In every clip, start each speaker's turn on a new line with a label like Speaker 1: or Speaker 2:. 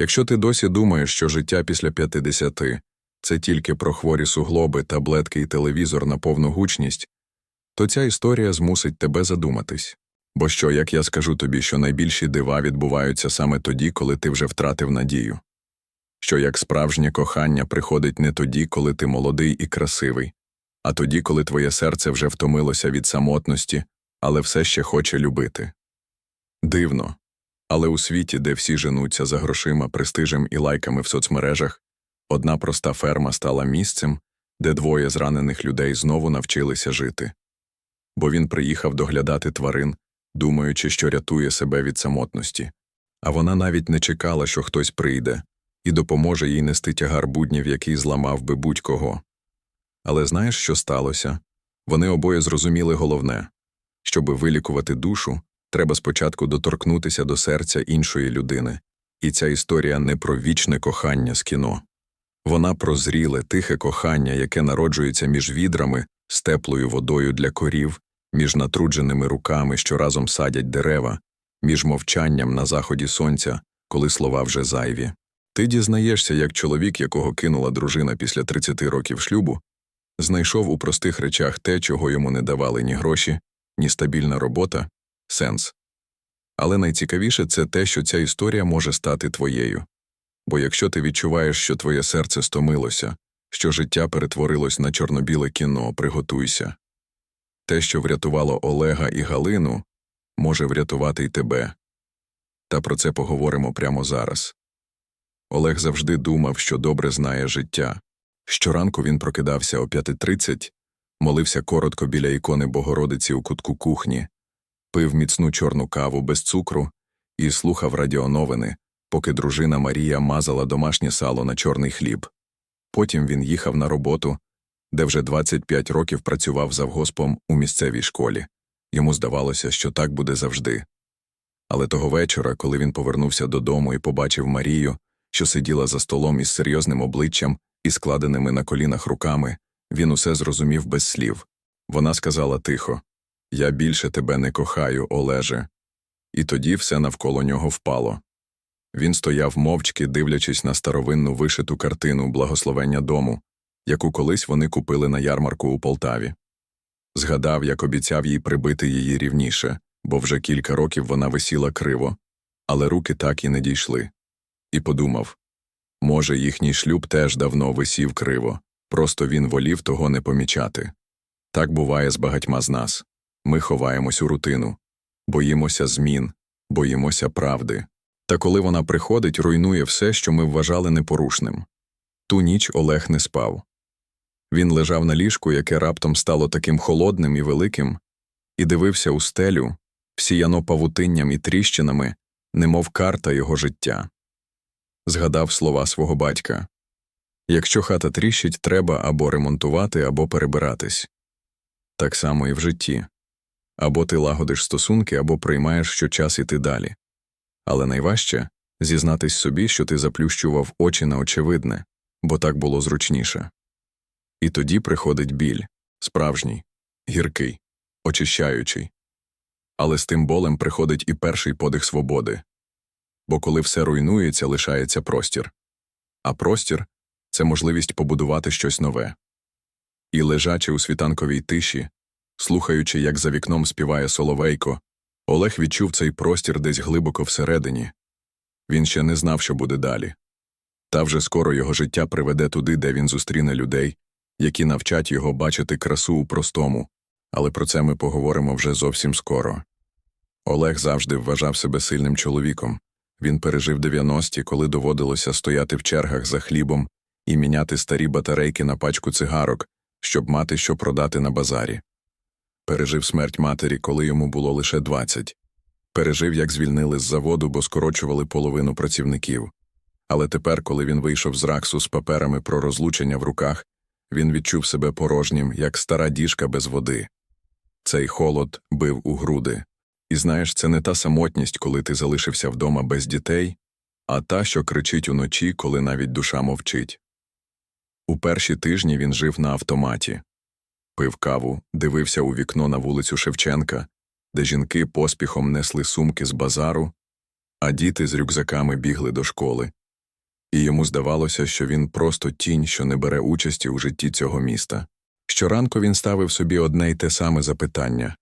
Speaker 1: Якщо ти досі думаєш, що життя після 50 – це тільки про хворі суглоби, таблетки і телевізор на повну гучність, то ця історія змусить тебе задуматись. Бо що, як я скажу тобі, що найбільші дива відбуваються саме тоді, коли ти вже втратив надію, що як справжнє кохання приходить не тоді, коли ти молодий і красивий, а тоді, коли твоє серце вже втомилося від самотності, але все ще хоче любити. Дивно. Але у світі, де всі женуться за грошима, престижем і лайками в соцмережах, одна проста ферма стала місцем, де двоє зранених людей знову навчилися жити. Бо він приїхав доглядати тварин, думаючи, що рятує себе від самотності, а вона навіть не чекала, що хтось прийде і допоможе їй нести тягар буднів, який зламав би будь-кого. Але знаєш, що сталося? Вони обоє зрозуміли головне щоби вилікувати душу, треба спочатку доторкнутися до серця іншої людини, і ця історія не про вічне кохання з кіно. Вона про зріле, тихе кохання, яке народжується між відрами з теплою водою для корів, між натрудженими руками, що разом садять дерева, між мовчанням на заході сонця, коли слова вже зайві. Ти дізнаєшся, як чоловік, якого кинула дружина після 30 років шлюбу, знайшов у простих речах те, чого йому не давали ні гроші, ні стабільна робота, сенс. Але найцікавіше це те, що ця історія може стати твоєю. Бо якщо ти відчуваєш, що твоє серце стомилося, що життя перетворилось на чорно-біле кіно, приготуйся. Те, що врятувало Олега і Галину, може врятувати й тебе. Та про це поговоримо прямо зараз. Олег завжди думав, що добре знає життя. Щоранку він прокидався о 5.30, молився коротко біля ікони Богородиці у кутку кухні, пив міцну чорну каву без цукру і слухав радіоновини, поки дружина Марія мазала домашнє сало на чорний хліб. Потім він їхав на роботу, де вже 25 років працював завгоспом у місцевій школі. Йому здавалося, що так буде завжди. Але того вечора, коли він повернувся додому і побачив Марію, що сиділа за столом із серйозним обличчям і складеними на колінах руками, він усе зрозумів без слів. Вона сказала тихо Я більше тебе не кохаю, Олеже. І тоді все навколо нього впало. Він стояв мовчки, дивлячись на старовинну вишиту картину благословення дому, яку колись вони купили на ярмарку у Полтаві. Згадав, як обіцяв їй прибити її рівніше, бо вже кілька років вона висіла криво, але руки так і не дійшли. І подумав може, їхній шлюб теж давно висів криво, просто він волів того не помічати. Так буває з багатьма з нас ми ховаємось у рутину, боїмося змін, боїмося правди. Та коли вона приходить, руйнує все, що ми вважали непорушним. Ту ніч Олег не спав. Він лежав на ліжку, яке раптом стало таким холодним і великим, і дивився у стелю, всіяно павутинням і тріщинами, немов карта його життя. Згадав слова свого батька Якщо хата тріщить, треба або ремонтувати, або перебиратись. Так само і в житті або ти лагодиш стосунки, або приймаєш, що час іти далі. Але найважче зізнатись собі, що ти заплющував очі на очевидне, бо так було зручніше. І тоді приходить біль справжній, гіркий, очищаючий. Але з тим болем приходить і перший подих свободи. Бо коли все руйнується, лишається простір. А простір це можливість побудувати щось нове. І лежачи у світанковій тиші, слухаючи, як за вікном співає соловейко, Олег відчув цей простір десь глибоко всередині. Він ще не знав, що буде далі. Та вже скоро його життя приведе туди, де він зустріне людей, які навчать його бачити красу у простому, але про це ми поговоримо вже зовсім скоро. Олег завжди вважав себе сильним чоловіком. Він пережив 90-ті, коли доводилося стояти в чергах за хлібом і міняти старі батарейки на пачку цигарок, щоб мати що продати на базарі. Пережив смерть матері, коли йому було лише 20. Пережив, як звільнили з заводу, бо скорочували половину працівників. Але тепер, коли він вийшов з раксу з паперами про розлучення в руках, він відчув себе порожнім, як стара діжка без води. Цей холод бив у груди. І знаєш, це не та самотність, коли ти залишився вдома без дітей, а та, що кричить уночі, коли навіть душа мовчить. У перші тижні він жив на автоматі, пив каву, дивився у вікно на вулицю Шевченка, де жінки поспіхом несли сумки з базару, а діти з рюкзаками бігли до школи, і йому здавалося, що він просто тінь, що не бере участі у житті цього міста. Щоранку він ставив собі одне й те саме запитання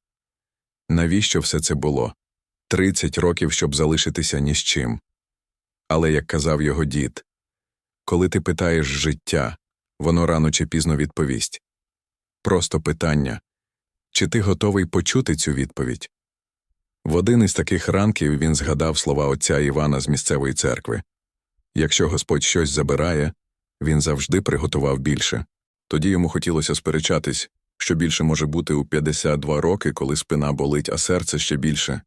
Speaker 1: навіщо все це було? Тридцять років, щоб залишитися ні з чим. Але, як казав його дід, коли ти питаєш життя, воно рано чи пізно відповість. Просто питання чи ти готовий почути цю відповідь? В один із таких ранків він згадав слова отця Івана з місцевої церкви Якщо Господь щось забирає, він завжди приготував більше. Тоді йому хотілося сперечатись, що більше може бути у 52 роки, коли спина болить, а серце ще більше.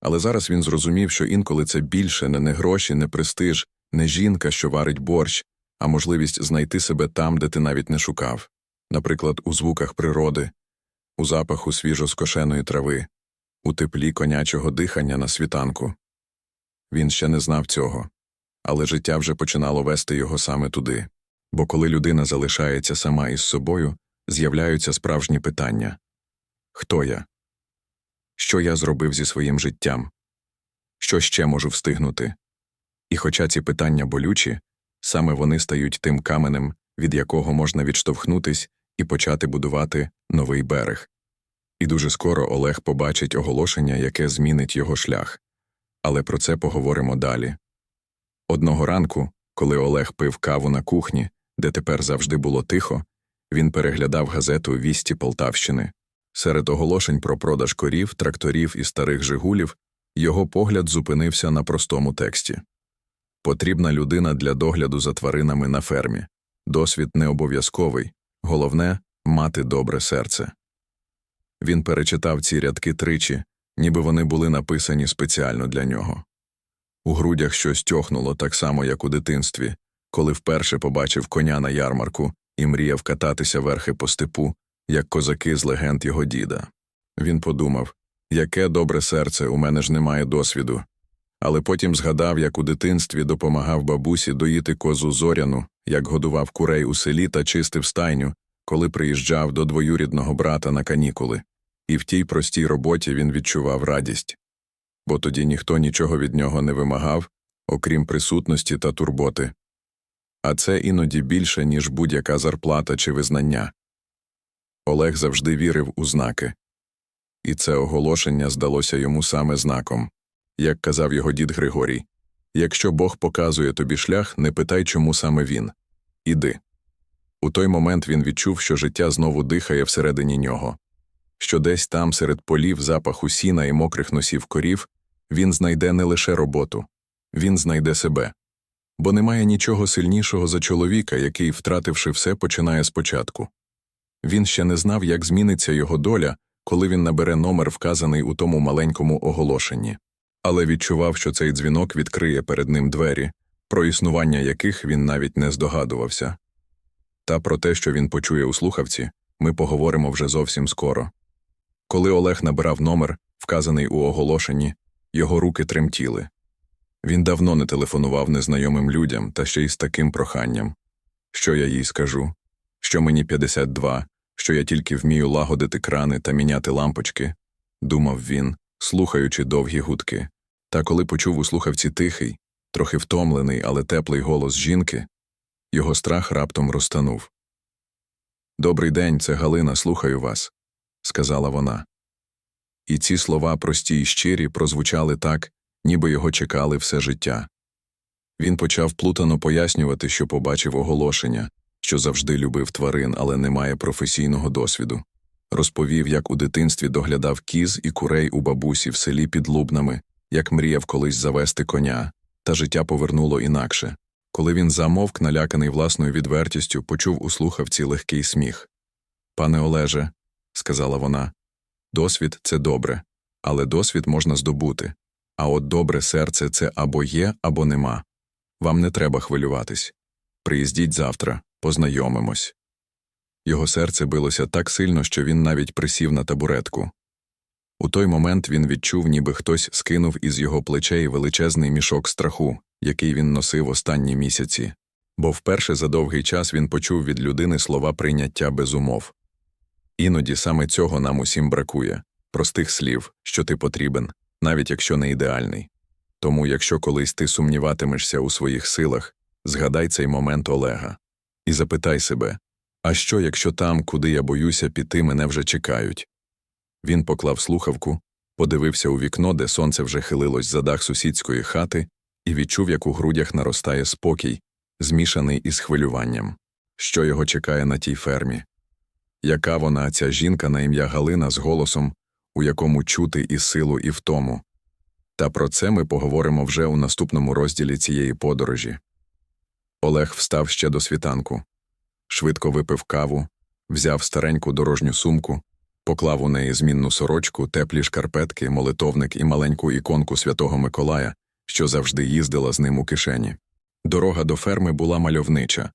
Speaker 1: Але зараз він зрозумів, що інколи це більше не, не гроші, не престиж, не жінка, що варить борщ, а можливість знайти себе там, де ти навіть не шукав, наприклад, у звуках природи, у запаху свіжо скошеної трави, у теплі конячого дихання на світанку. Він ще не знав цього, але життя вже починало вести його саме туди. Бо коли людина залишається сама із собою, з'являються справжні питання Хто я? Що я зробив зі своїм життям? Що ще можу встигнути? І хоча ці питання болючі, саме вони стають тим каменем, від якого можна відштовхнутись і почати будувати новий берег. І дуже скоро Олег побачить оголошення, яке змінить його шлях. Але про це поговоримо далі. Одного ранку, коли Олег пив каву на кухні, де тепер завжди було тихо, він переглядав газету Вісті Полтавщини. Серед оголошень про продаж корів, тракторів і старих жигулів його погляд зупинився на простому тексті Потрібна людина для догляду за тваринами на фермі. Досвід не обов'язковий, головне мати добре серце. Він перечитав ці рядки тричі, ніби вони були написані спеціально для нього. У грудях щось тьохнуло так само, як у дитинстві, коли вперше побачив коня на ярмарку і мріяв кататися верхи по степу, як козаки з легенд його діда. Він подумав яке добре серце, у мене ж немає досвіду. Але потім згадав, як у дитинстві допомагав бабусі доїти козу зоряну, як годував курей у селі та чистив стайню, коли приїжджав до двоюрідного брата на канікули, і в тій простій роботі він відчував радість. Бо тоді ніхто нічого від нього не вимагав, окрім присутності та турботи. А це іноді більше, ніж будь-яка зарплата чи визнання. Олег завжди вірив у знаки. І це оголошення здалося йому саме знаком. Як казав його дід Григорій якщо Бог показує тобі шлях, не питай, чому саме він. Іди. У той момент він відчув, що життя знову дихає всередині нього, що десь там, серед полів, запаху сіна і мокрих носів корів, він знайде не лише роботу, він знайде себе. Бо немає нічого сильнішого за чоловіка, який, втративши все, починає спочатку. Він ще не знав, як зміниться його доля, коли він набере номер, вказаний у тому маленькому оголошенні, але відчував, що цей дзвінок відкриє перед ним двері, про існування яких він навіть не здогадувався. Та про те, що він почує у слухавці, ми поговоримо вже зовсім скоро. Коли Олег набирав номер, вказаний у оголошенні, його руки тремтіли. Він давно не телефонував незнайомим людям та ще й з таким проханням. Що я їй скажу? Що мені 52, що я тільки вмію лагодити крани та міняти лампочки, думав він, слухаючи довгі гудки. Та коли почув у слухавці тихий, трохи втомлений, але теплий голос жінки, його страх раптом розтанув. Добрий день, це Галина, слухаю вас, сказала вона. І ці слова, прості й щирі, прозвучали так, ніби його чекали все життя. Він почав плутано пояснювати, що побачив оголошення, що завжди любив тварин, але не має професійного досвіду. Розповів, як у дитинстві доглядав кіз і курей у бабусі в селі під Лубнами, як мріяв колись завести коня, та життя повернуло інакше. Коли він замовк, наляканий власною відвертістю, почув у слухавці легкий сміх. Пане Олеже, сказала вона, досвід це добре, але досвід можна здобути. А от добре серце це або є, або нема. Вам не треба хвилюватись. Приїздіть завтра, познайомимось. Його серце билося так сильно, що він навіть присів на табуретку. У той момент він відчув, ніби хтось скинув із його плечей величезний мішок страху, який він носив останні місяці, бо вперше за довгий час він почув від людини слова прийняття без умов. Іноді саме цього нам усім бракує простих слів, що ти потрібен, навіть якщо не ідеальний. Тому, якщо колись ти сумніватимешся у своїх силах, Згадай цей момент Олега і запитай себе, а що, якщо там, куди я боюся піти, мене вже чекають? Він поклав слухавку, подивився у вікно, де сонце вже хилилось за дах сусідської хати, і відчув, як у грудях наростає спокій, змішаний із хвилюванням. Що його чекає на тій фермі? Яка вона, ця жінка на ім'я Галина з голосом, у якому чути і силу, і втому? Та про це ми поговоримо вже у наступному розділі цієї подорожі. Олег встав ще до світанку, швидко випив каву, взяв стареньку дорожню сумку, поклав у неї змінну сорочку, теплі шкарпетки, молитовник і маленьку іконку святого Миколая, що завжди їздила з ним у кишені. Дорога до ферми була мальовнича.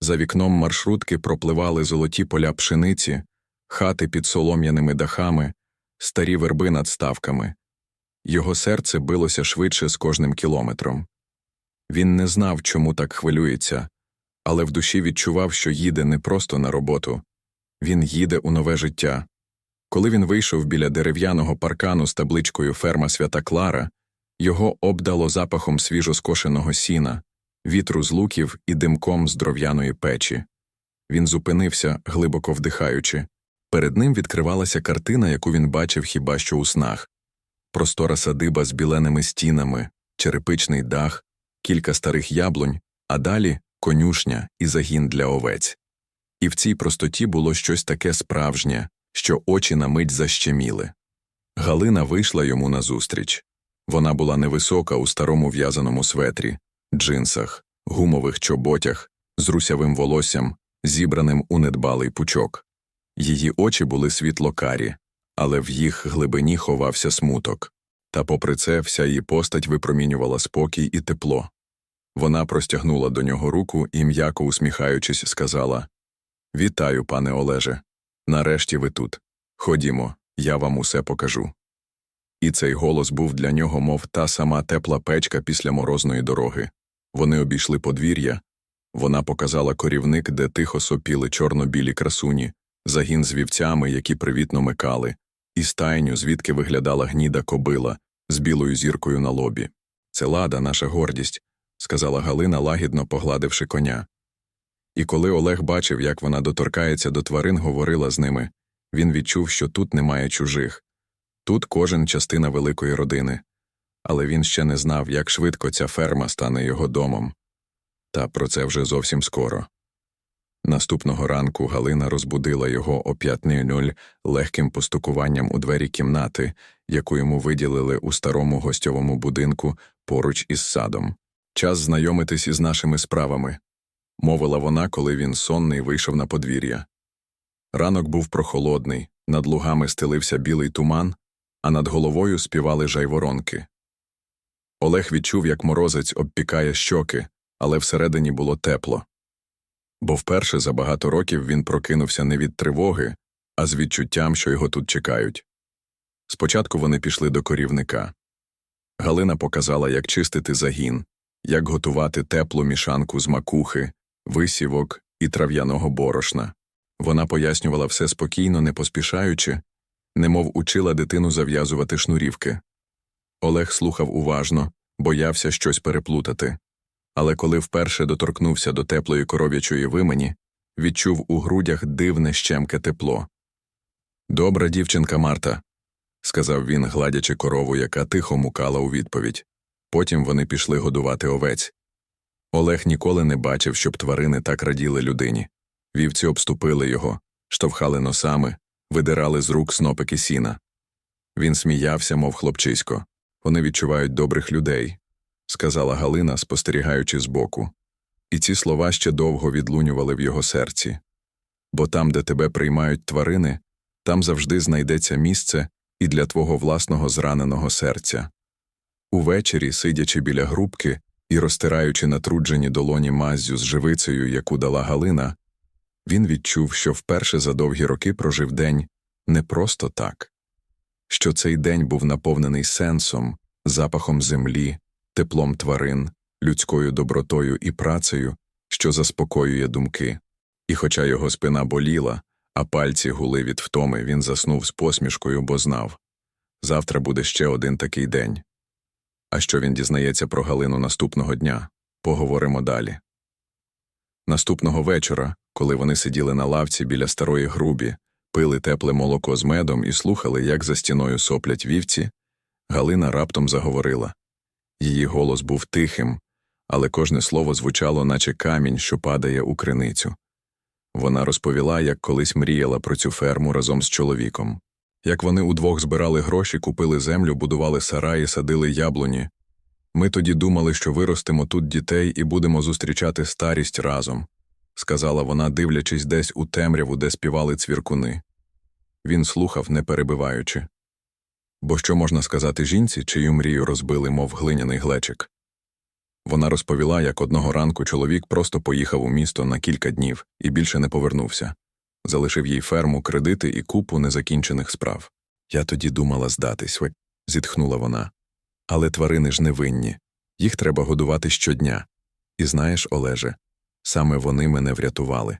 Speaker 1: За вікном маршрутки пропливали золоті поля пшениці, хати під солом'яними дахами, старі верби над ставками. Його серце билося швидше з кожним кілометром. Він не знав, чому так хвилюється, але в душі відчував, що їде не просто на роботу, він їде у нове життя. Коли він вийшов біля дерев'яного паркану з табличкою Ферма Свята Клара, його обдало запахом свіжоскошеного сіна, вітру з луків і димком з дров'яної печі. Він зупинився, глибоко вдихаючи. Перед ним відкривалася картина, яку він бачив хіба що у снах простора садиба з біленими стінами, черепичний дах, кілька старих яблунь, а далі конюшня і загін для овець. І в цій простоті було щось таке справжнє, що очі на мить защеміли. Галина вийшла йому назустріч. Вона була невисока у старому в'язаному светрі, джинсах, гумових чоботях, з русявим волоссям, зібраним у недбалий пучок. Її очі були світло-карі, але в їх глибині ховався смуток. Та попри це вся її постать випромінювала спокій і тепло. Вона простягнула до нього руку і, м'яко усміхаючись, сказала Вітаю, пане Олеже. Нарешті ви тут. Ходімо, я вам усе покажу. І цей голос був для нього, мов та сама тепла печка після морозної дороги. Вони обійшли подвір'я. Вона показала корівник, де тихо сопіли чорно-білі красуні, загін з вівцями, які привітно микали, і стайню, звідки виглядала гніда кобила з білою зіркою на лобі. Це лада, наша гордість, сказала Галина, лагідно погладивши коня. І коли Олег бачив, як вона доторкається до тварин, говорила з ними, він відчув, що тут немає чужих. Тут кожен частина великої родини, але він ще не знав, як швидко ця ферма стане його домом. Та про це вже зовсім скоро. Наступного ранку Галина розбудила його о 5.00 легким постукуванням у двері кімнати, яку йому виділили у старому гостьовому будинку поруч із садом. Час знайомитись із нашими справами, мовила вона, коли він сонний вийшов на подвір'я. Ранок був прохолодний, над лугами стелився білий туман, а над головою співали жайворонки. Олег відчув, як морозець обпікає щоки, але всередині було тепло. Бо вперше за багато років він прокинувся не від тривоги, а з відчуттям, що його тут чекають. Спочатку вони пішли до корівника. Галина показала, як чистити загін, як готувати теплу мішанку з макухи, висівок і трав'яного борошна. Вона пояснювала все спокійно, не поспішаючи, немов учила дитину зав'язувати шнурівки. Олег слухав уважно, боявся щось переплутати. Але коли вперше доторкнувся до теплої коров'ячої вимені, відчув у грудях дивне щемке тепло. Добра дівчинка Марта, сказав він, гладячи корову, яка тихо мукала у відповідь. Потім вони пішли годувати овець. Олег ніколи не бачив, щоб тварини так раділи людині. Вівці обступили його, штовхали носами, видирали з рук снопики сіна. Він сміявся, мов хлопчисько. Вони відчувають добрих людей, сказала Галина, спостерігаючи збоку. І ці слова ще довго відлунювали в його серці. Бо там, де тебе приймають тварини, там завжди знайдеться місце і для твого власного зраненого серця. Увечері, сидячи біля грубки і розтираючи натруджені долоні маззю з живицею, яку дала Галина, він відчув, що вперше за довгі роки прожив день не просто так, що цей день був наповнений сенсом, запахом землі, теплом тварин, людською добротою і працею, що заспокоює думки. І хоча його спина боліла, а пальці гули від втоми, він заснув з посмішкою, бо знав завтра буде ще один такий день. А що він дізнається про Галину наступного дня? Поговоримо далі. Наступного вечора, коли вони сиділи на лавці біля старої грубі, пили тепле молоко з медом і слухали, як за стіною соплять вівці, Галина раптом заговорила. Її голос був тихим, але кожне слово звучало, наче камінь, що падає у криницю. Вона розповіла, як колись мріяла про цю ферму разом з чоловіком. Як вони удвох збирали гроші, купили землю, будували сараї, садили яблуні. Ми тоді думали, що виростимо тут дітей і будемо зустрічати старість разом, сказала вона, дивлячись десь у темряву, де співали цвіркуни. Він слухав, не перебиваючи. Бо що можна сказати жінці, чию мрію розбили, мов глиняний глечик? Вона розповіла, як одного ранку чоловік просто поїхав у місто на кілька днів і більше не повернувся. Залишив їй ферму, кредити і купу незакінчених справ. Я тоді думала здатись, зітхнула вона. Але тварини ж невинні. Їх треба годувати щодня. І знаєш, Олеже, саме вони мене врятували.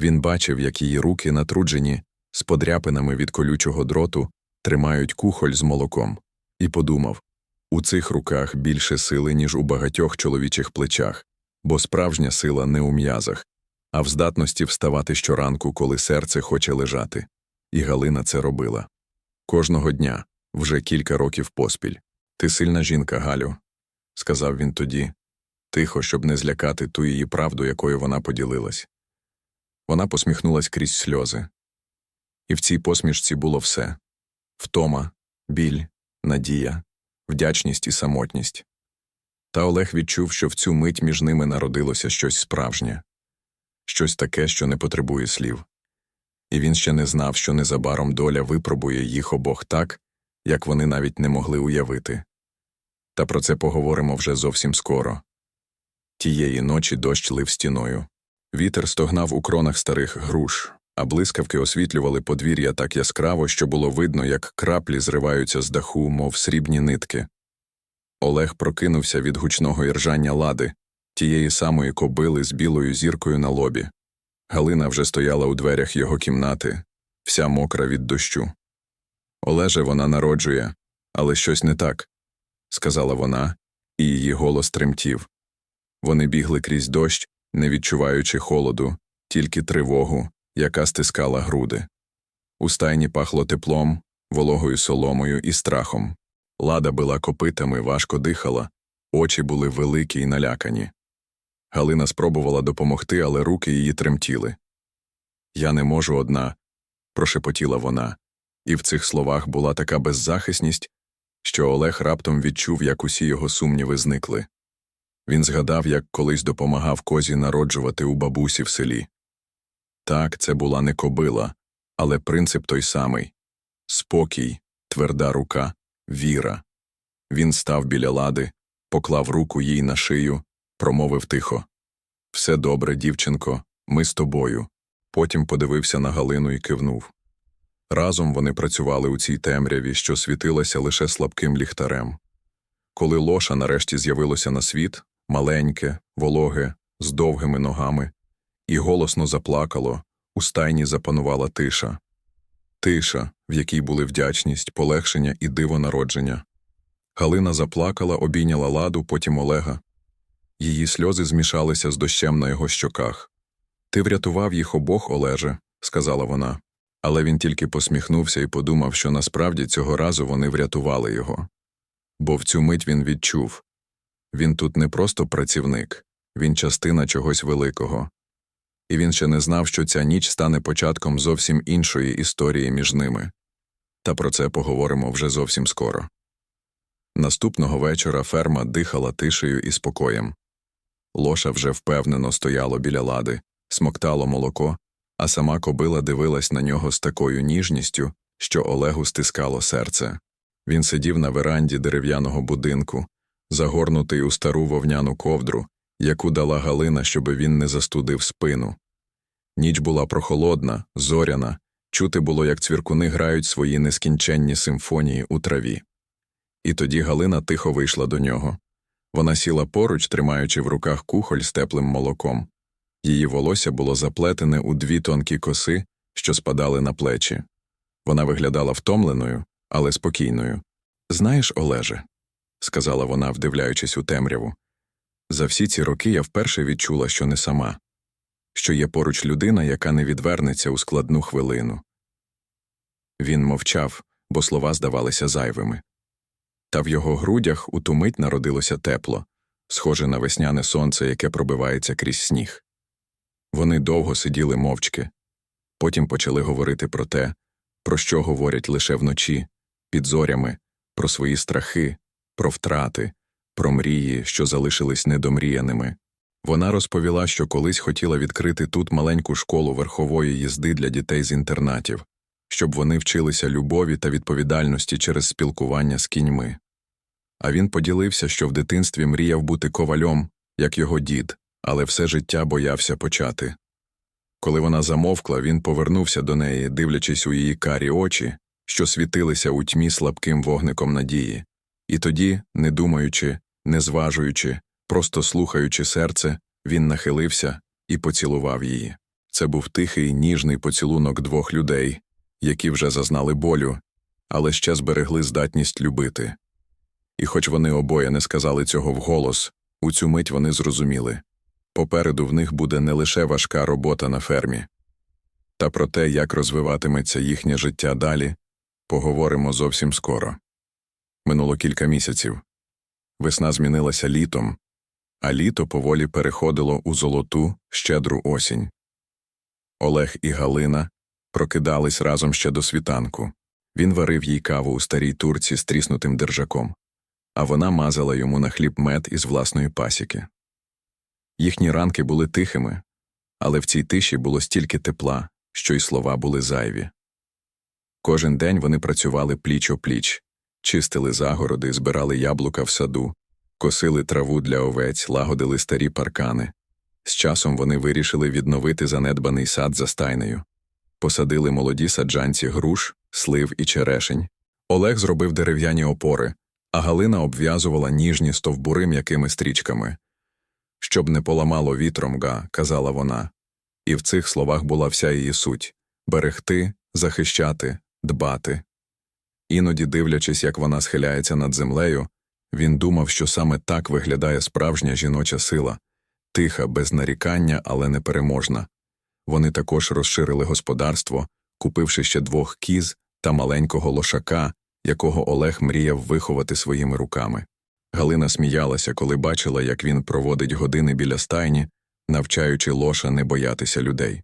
Speaker 1: Він бачив, як її руки, натруджені, з подряпинами від колючого дроту, тримають кухоль з молоком, і подумав у цих руках більше сили, ніж у багатьох чоловічих плечах, бо справжня сила не у м'язах, а в здатності вставати щоранку, коли серце хоче лежати. І Галина це робила. Кожного дня, вже кілька років поспіль. Ти сильна жінка, Галю, сказав він тоді, тихо, щоб не злякати ту її правду, якою вона поділилась. Вона посміхнулась крізь сльози. І в цій посмішці було все втома, біль, надія, вдячність і самотність. Та Олег відчув, що в цю мить між ними народилося щось справжнє, щось таке, що не потребує слів. І він ще не знав, що незабаром доля випробує їх обох так, як вони навіть не могли уявити. Та про це поговоримо вже зовсім скоро. Тієї ночі дощ лив стіною. Вітер стогнав у кронах старих груш, а блискавки освітлювали подвір'я так яскраво, що було видно, як краплі зриваються з даху, мов срібні нитки. Олег прокинувся від гучного іржання лади, тієї самої кобили з білою зіркою на лобі. Галина вже стояла у дверях його кімнати, вся мокра від дощу. Олеже вона народжує, але щось не так, сказала вона, і її голос тремтів. Вони бігли крізь дощ, не відчуваючи холоду, тільки тривогу, яка стискала груди. У стайні пахло теплом, вологою соломою і страхом. Лада била копитами, важко дихала, очі були великі й налякані. Галина спробувала допомогти, але руки її тремтіли. Я не можу одна, прошепотіла вона, і в цих словах була така беззахисність, що Олег раптом відчув, як усі його сумніви зникли. Він згадав, як колись допомагав козі народжувати у бабусі в селі. Так, це була не кобила, але принцип той самий спокій, тверда рука, віра. Він став біля лади, поклав руку їй на шию, промовив тихо Все добре, дівчинко, ми з тобою. Потім подивився на Галину і кивнув. Разом вони працювали у цій темряві, що світилася лише слабким ліхтарем. Коли лоша нарешті з'явилося на світ, маленьке, вологе, з довгими ногами, і голосно заплакало, у стайні запанувала тиша. Тиша, в якій були вдячність, полегшення і диво народження. Галина заплакала, обійняла ладу, потім Олега. Її сльози змішалися з дощем на його щоках. Ти врятував їх обох, Олеже, сказала вона. Але він тільки посміхнувся і подумав, що насправді цього разу вони врятували його. Бо в цю мить він відчув він тут не просто працівник, він частина чогось великого. І він ще не знав, що ця ніч стане початком зовсім іншої історії між ними. Та про це поговоримо вже зовсім скоро. Наступного вечора ферма дихала тишею і спокоєм. Лоша вже впевнено стояло біля лади, смоктало молоко, а сама кобила дивилась на нього з такою ніжністю, що Олегу стискало серце. Він сидів на веранді дерев'яного будинку, загорнутий у стару вовняну ковдру, яку дала Галина, щоби він не застудив спину. Ніч була прохолодна, зоряна, чути було, як цвіркуни грають свої нескінченні симфонії у траві. І тоді Галина тихо вийшла до нього. Вона сіла поруч, тримаючи в руках кухоль з теплим молоком. Її волосся було заплетене у дві тонкі коси, що спадали на плечі. Вона виглядала втомленою, але спокійною. Знаєш, Олеже, сказала вона, вдивляючись у темряву, За всі ці роки я вперше відчула, що не сама, що є поруч людина, яка не відвернеться у складну хвилину. Він мовчав, бо слова здавалися зайвими. Та в його грудях у ту мить народилося тепло, схоже на весняне сонце, яке пробивається крізь сніг. Вони довго сиділи мовчки, потім почали говорити про те, про що говорять лише вночі, під зорями, про свої страхи, про втрати, про мрії, що залишились недомріяними. Вона розповіла, що колись хотіла відкрити тут маленьку школу верхової їзди для дітей з інтернатів, щоб вони вчилися любові та відповідальності через спілкування з кіньми. А він поділився, що в дитинстві мріяв бути ковальом, як його дід, але все життя боявся почати. Коли вона замовкла, він повернувся до неї, дивлячись у її карі очі, що світилися у тьмі слабким вогником надії. І тоді, не думаючи, не зважуючи, просто слухаючи серце, він нахилився і поцілував її. Це був тихий, ніжний поцілунок двох людей, які вже зазнали болю, але ще зберегли здатність любити. І хоч вони обоє не сказали цього вголос, у цю мить вони зрозуміли попереду в них буде не лише важка робота на фермі. Та про те, як розвиватиметься їхнє життя далі, поговоримо зовсім скоро. Минуло кілька місяців. Весна змінилася літом, а літо поволі переходило у золоту, щедру осінь. Олег і Галина прокидались разом ще до світанку. Він варив їй каву у старій турці з тріснутим держаком, а вона мазала йому на хліб мед із власної пасіки. Їхні ранки були тихими, але в цій тиші було стільки тепла, що й слова були зайві. Кожен день вони працювали пліч о пліч, чистили загороди, збирали яблука в саду, косили траву для овець, лагодили старі паркани. З часом вони вирішили відновити занедбаний сад за стайнею. Посадили молоді саджанці груш, слив і черешень. Олег зробив дерев'яні опори, а Галина обв'язувала ніжні стовбури м'якими стрічками. Щоб не поламало вітром га, казала вона. І в цих словах була вся її суть берегти, захищати, дбати. Іноді, дивлячись, як вона схиляється над землею, він думав, що саме так виглядає справжня жіноча сила тиха, без нарікання, але непереможна. Вони також розширили господарство, купивши ще двох кіз та маленького лошака, якого Олег мріяв виховати своїми руками. Галина сміялася, коли бачила, як він проводить години біля стайні, навчаючи лоша не боятися людей.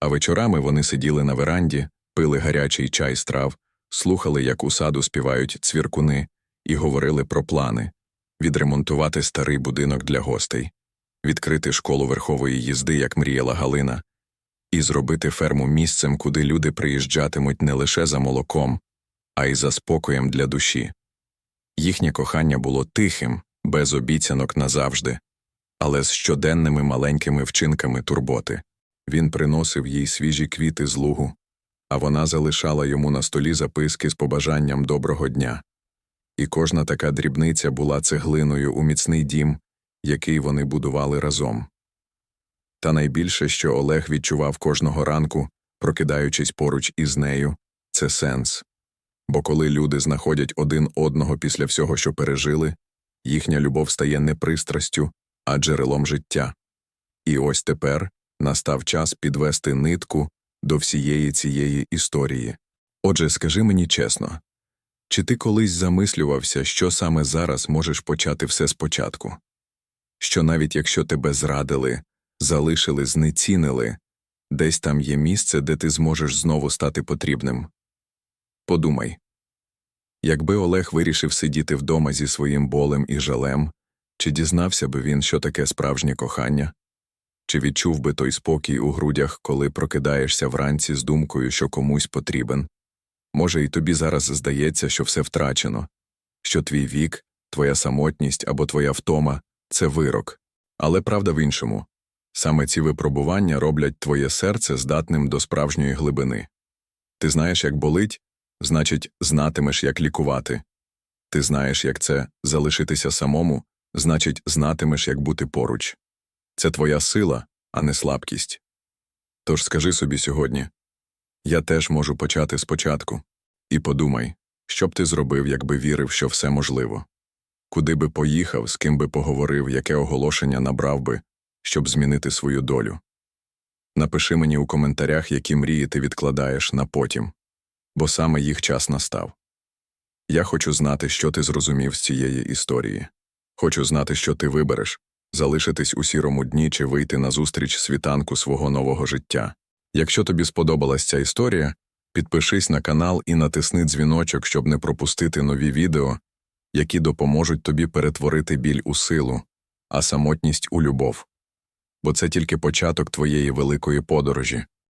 Speaker 1: А вечорами вони сиділи на веранді, пили гарячий чай з трав, слухали, як у саду співають цвіркуни, і говорили про плани відремонтувати старий будинок для гостей, відкрити школу верхової їзди, як мріяла Галина, і зробити ферму місцем, куди люди приїжджатимуть не лише за молоком, а й за спокоєм для душі. Їхнє кохання було тихим, без обіцянок назавжди, але з щоденними маленькими вчинками турботи. Він приносив їй свіжі квіти з лугу, а вона залишала йому на столі записки з побажанням доброго дня. І кожна така дрібниця була цеглиною у міцний дім, який вони будували разом. Та найбільше, що Олег відчував кожного ранку, прокидаючись поруч із нею, це сенс. Бо коли люди знаходять один одного після всього, що пережили, їхня любов стає не пристрастю, а джерелом життя. І ось тепер настав час підвести нитку до всієї цієї історії. Отже, скажи мені чесно, чи ти колись замислювався, що саме зараз можеш почати все спочатку? Що навіть якщо тебе зрадили, залишили, знецінили, десь там є місце, де ти зможеш знову стати потрібним. Подумай якби Олег вирішив сидіти вдома зі своїм болем і жалем, чи дізнався би він, що таке справжнє кохання? Чи відчув би той спокій у грудях, коли прокидаєшся вранці з думкою, що комусь потрібен? Може, і тобі зараз здається, що все втрачено, що твій вік, твоя самотність або твоя втома це вирок, але правда в іншому саме ці випробування роблять твоє серце здатним до справжньої глибини. Ти знаєш, як болить, значить, знатимеш, як лікувати. Ти знаєш, як це залишитися самому, значить, знатимеш, як бути поруч. Це твоя сила, а не слабкість. Тож скажи собі сьогодні я теж можу почати спочатку, і подумай, що б ти зробив, якби вірив, що все можливо. Куди би поїхав, з ким би поговорив, яке оголошення набрав би, щоб змінити свою долю. Напиши мені у коментарях, які мрії ти відкладаєш на потім, бо саме їх час настав. Я хочу знати, що ти зрозумів з цієї історії. Хочу знати, що ти вибереш залишитись у сірому дні чи вийти на зустріч світанку свого нового життя. Якщо тобі сподобалась ця історія, підпишись на канал і натисни дзвіночок, щоб не пропустити нові відео, які допоможуть тобі перетворити біль у силу, а самотність у любов. Бо це тільки початок твоєї великої подорожі.